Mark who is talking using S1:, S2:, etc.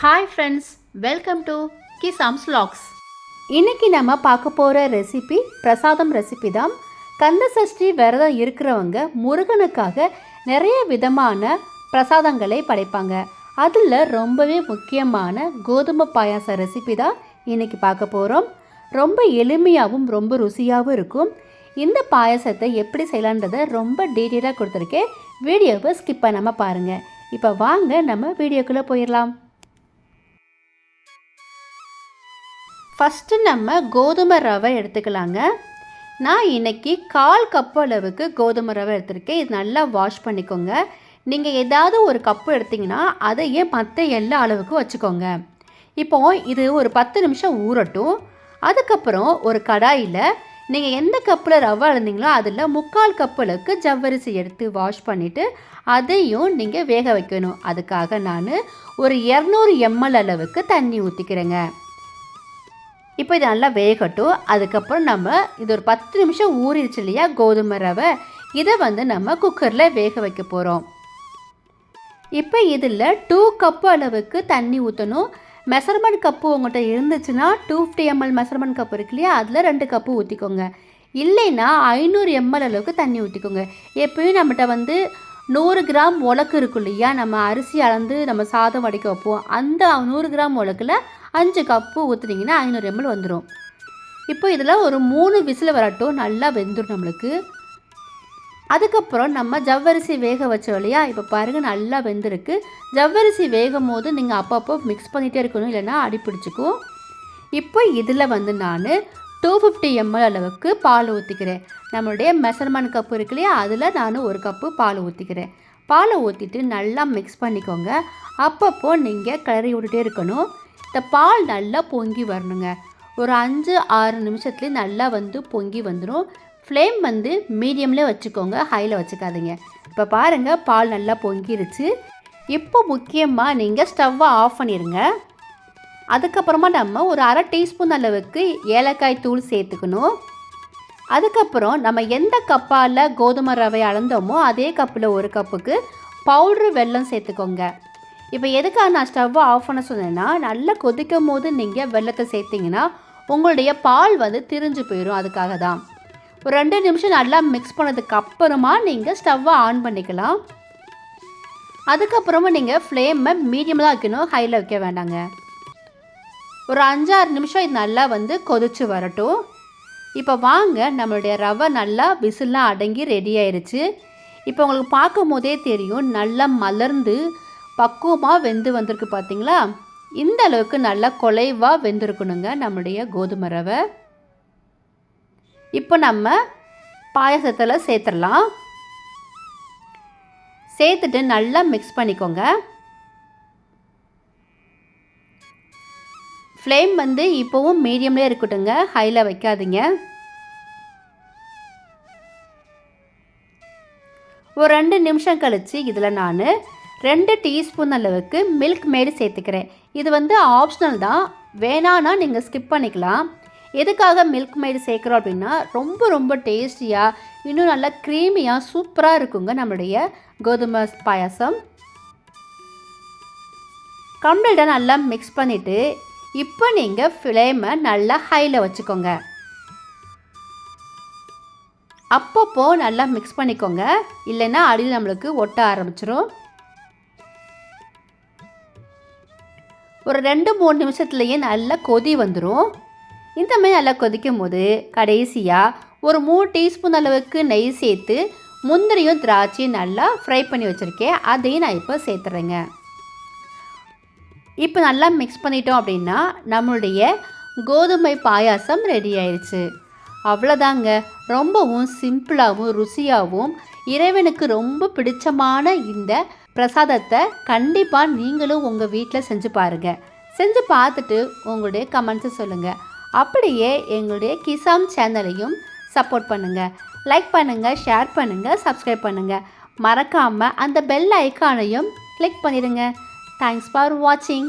S1: Hi friends welcome to Kisams logs
S2: இன்னைக்கு நம்ம பார்க்க போகிற ரெசிபி பிரசாதம் ரெசிபி தான். கந்த சஷ்டி விரதம் இருக்கிறவங்க முருகனுக்காக நிறைய விதமான பிரசாதங்களை படைப்பாங்க. அதில் ரொம்பவே முக்கியமான கோதுமை பாயாச ரெசிபி தான் இன்னைக்கு பார்க்க போகிறோம் ரொம்ப எளிமையாகவும் ரொம்ப ருசியாகவும் இருக்கும். இந்த பாயாசத்தை எப்படி செய்யலான்றதை ரொம்ப டீட்டெயிலாக கொடுத்துருக்கேன். வீடியோவை ஸ்கிப் பண்ணாமல் பாருங்கள் இப்போ வாங்க நம்ம வீடியோக்குள்ளே போயிடலாம். ஃபஸ்ட்டு நம்ம கோதுமை ரவை எடுத்துக்கலாங்க. நான் இன்னைக்கு கால் கப்பு அளவுக்கு கோதுமை ரவை எடுத்திருக்கேன். இது நல்லா வாஷ் பண்ணிக்கோங்க. நீங்கள் ஏதாவது ஒரு கப்பு எடுத்திங்கன்னா அதையே மற்ற எல்லா அளவுக்கு வச்சுக்கோங்க. இப்போ இது ஒரு பத்து நிமிஷம் ஊறட்டும். அதுக்கப்புறம் ஒரு கடாயில் நீங்கள் எந்த கப்பில் ரவை அளந்தீங்களோ அதில் முக்கால் கப் ஜவ்வரிசி எடுத்து வாஷ் பண்ணிவிட்டு அதையும் நீங்கள் வேக வைக்கணும். அதுக்காக நான் ஒரு இரநூறு எம்எல் அளவுக்கு தண்ணி ஊற்றிக்கிறேங்க இப்போ இது நல்லா வேகட்டும். அதுக்கப்புறம் நம்ம இது ஒரு பத்து நிமிஷம் ஊறிடுச்சு இல்லையா கோதுமை ரவை. இதை வந்து நம்ம குக்கரில் வேக வைக்க போகிறோம் இப்போ இதில் டூ கப்பு அளவுக்கு தண்ணி ஊற்றணும் மெஷர்மெண்ட் கப்பு உங்கள்கிட்ட இருந்துச்சுன்னா two fifty ML measurement cup இருக்கு இல்லையா அதில் ரெண்டு கப்பு ஊற்றிக்கோங்க இல்லைன்னா ஐநூறு எம்எல் அளவுக்கு தண்ணி ஊற்றிக்கோங்க எப்பயும் நம்மகிட்ட வந்து நூறு கிராம் உலக்கு இருக்கும் இல்லையா நம்ம அரிசி அளந்து நம்ம சாதம் வடிக்க வைப்போம். அந்த நூறு கிராம் உலக்கில் அஞ்சு கப்பு ஊற்றுனீங்கன்னா ஐநூறு எம்எல் வந்துடும் இப்போ இதில் ஒரு மூணு விசில் வரட்டும் நல்லா வெந்துடும் நம்மளுக்கு. அதுக்கப்புறம் நம்ம ஜவ்வரிசி வேக வச்சோம் இல்லையா இப்போ பாருங்கள் நல்லா வெந்திருக்கு. ஜவ்வரிசி வேகும் போது நீங்கள் அப்பப்போ மிக்ஸ் பண்ணிகிட்டே இருக்கணும் இல்லைன்னா அடி பிடிச்சிக்கும். இப்போ இதில் வந்து நான் டூ ஃபிஃப்டி எம்எல் அளவுக்கு பால் ஊற்றிக்கிறேன் நம்மளுடைய மெசர்மெண்ட் கப்பு இருக்கு இல்லையா அதில் நான் ஒரு கப்பு பால் ஊற்றிக்கிறேன் பாலை ஊற்றிட்டு நல்லா மிக்ஸ் பண்ணிக்கோங்க. அப்பப்போ நீங்கள் கிளறி விட்டுட்டே இருக்கணும். இந்த பால் நல்லா பொங்கி வரணுங்க. ஒரு அஞ்சு ஆறு நிமிஷத்துலேயே நல்லா வந்து பொங்கி வந்துடும் ஃப்ளேம் வந்து மீடியம்லேயே வச்சுக்கோங்க ஹையில் வச்சுக்காதீங்க. இப்போ பாருங்கள் பால் நல்லா பொங்கிருச்சு. இப்போ முக்கியமாக நீங்கள் ஸ்டவ்வை ஆஃப் பண்ணிடுங்க அதுக்கப்புறமா நம்ம ஒரு அரை டீஸ்பூன் அளவுக்கு ஏலக்காய் தூள் சேர்த்துக்கணும். அதுக்கப்புறம் நம்ம எந்த கப்பால் கோதுமை ரவை அளந்தோமோ அதே கப்பில் ஒரு கப்புக்கு பவுட்ரு வெல்லம் சேர்த்துக்கோங்க. இப்போ எதுக்காக நான் ஸ்டவ்வை ஆஃப் பண்ண சொன்னேன்னா நல்லா கொதிக்கும் போது நீங்கள் வெள்ளத்தை சேர்த்திங்கன்னா உங்களுடைய பால் வந்து திரிஞ்சு போயிடும் அதுக்காக தான். ஒரு ரெண்டு நிமிஷம் நல்லா மிக்ஸ் பண்ணதுக்கு அப்புறமா நீங்கள் ஸ்டவ்வை ஆன் பண்ணிக்கலாம். அதுக்கப்புறமா நீங்கள் ஃப்ளேமை மீடியமாக வைக்கணும் ஹையில் வைக்க வேண்டாங்க. ஒரு அஞ்சாறு நிமிஷம் இது நல்லா வந்து கொதிச்சு வரட்டும். இப்போ வாங்க நம்மளுடைய ரவை நல்லா விசில்லாம் அடங்கி ரெடி ஆயிடுச்சு இப்போ உங்களுக்கு பார்க்கும் போதே தெரியும் நல்லா மலர்ந்து பக்குவமாக வெந்து வந்திருக்கு பார்த்தீங்களா இந்த அளவுக்கு நல்லா குலைவாக வெந்திருக்கணுங்க நம்முடைய கோதுமை ரவை. இப்போ நம்ம பாயசத்தில் சேர்த்துடலாம். சேர்த்துட்டு நல்லா மிக்ஸ் பண்ணிக்கோங்க. ஃப்ளேம் வந்து இப்போவும் மீடியம்லேயே இருக்கட்டுங்க ஹையில் வைக்காதீங்க. ஒரு ரெண்டு நிமிஷம் கழித்து இதில் நான் ரெண்டு டீஸ்பூன் அளவுக்கு மில்க் மேடு சேர்த்துக்கிறேன். இது வந்து ஆப்ஷனல் தான். வேணான்னா நீங்கள் ஸ்கிப் பண்ணிக்கலாம். எதுக்காக மில்க் மேடு சேர்க்குறோம் அப்படின்னா ரொம்ப ரொம்ப டேஸ்டியாக இன்னும் நல்லா க்ரீமியாக சூப்பராக இருக்குங்க நம்மளுடைய கோதுமை பாயாசம். கம்ப்ளீட்டாக நல்லா மிக்ஸ் பண்ணிவிட்டு இப்போ நீங்கள் ஃப்ளேமை நல்லா ஹையில் வச்சுக்கோங்க. அப்பப்போ நல்லா மிக்ஸ் பண்ணிக்கோங்க. இல்லைன்னா அடியில் நம்மளுக்கு ஒட்ட ஆரம்பிச்சிடும் ஒரு ரெண்டு மூணு நிமிஷத்துலேயே நல்லா கொதி வந்துடும் இந்த மாதிரி நல்லா கொதிக்கும் போது கடைசியாக ஒரு மூணு டீஸ்பூன் அளவுக்கு நெய் சேர்த்து முந்திரியும் திராட்சையும் நல்லா ஃப்ரை பண்ணி வச்சுருக்கேன். அதையும் நான் இப்போ சேர்த்துறேங்க. இப்போ நல்லா மிக்ஸ் பண்ணிட்டோம் அப்படின்னா நம்மளுடைய கோதுமை பாயாசம் ரெடி ஆயிடுச்சு அவ்வளோதாங்க. ரொம்பவும் சிம்பிளாகவும் ருசியாகவும் இறைவனுக்கு ரொம்ப பிடிச்சமான இந்த பிரசாதத்தை கண்டிப்பாக நீங்களும் உங்கள் வீட்டில் செஞ்சு பாருங்கள் செஞ்சு பார்த்துட்டு உங்களுடைய கமெண்ட்ஸை சொல்லுங்கள் அப்படியே எங்களுடைய கிசாம் சேனலையும் சப்போர்ட் பண்ணுங்கள் லைக் பண்ணுங்கள் ஷேர் பண்ணுங்கள் சப்ஸ்கிரைப் பண்ணுங்கள் மறக்காமல் அந்த பெல் ஐக்கானையும் கிளிக் பண்ணிடுங்க. தேங்க்ஸ் ஃபார் வாட்சிங்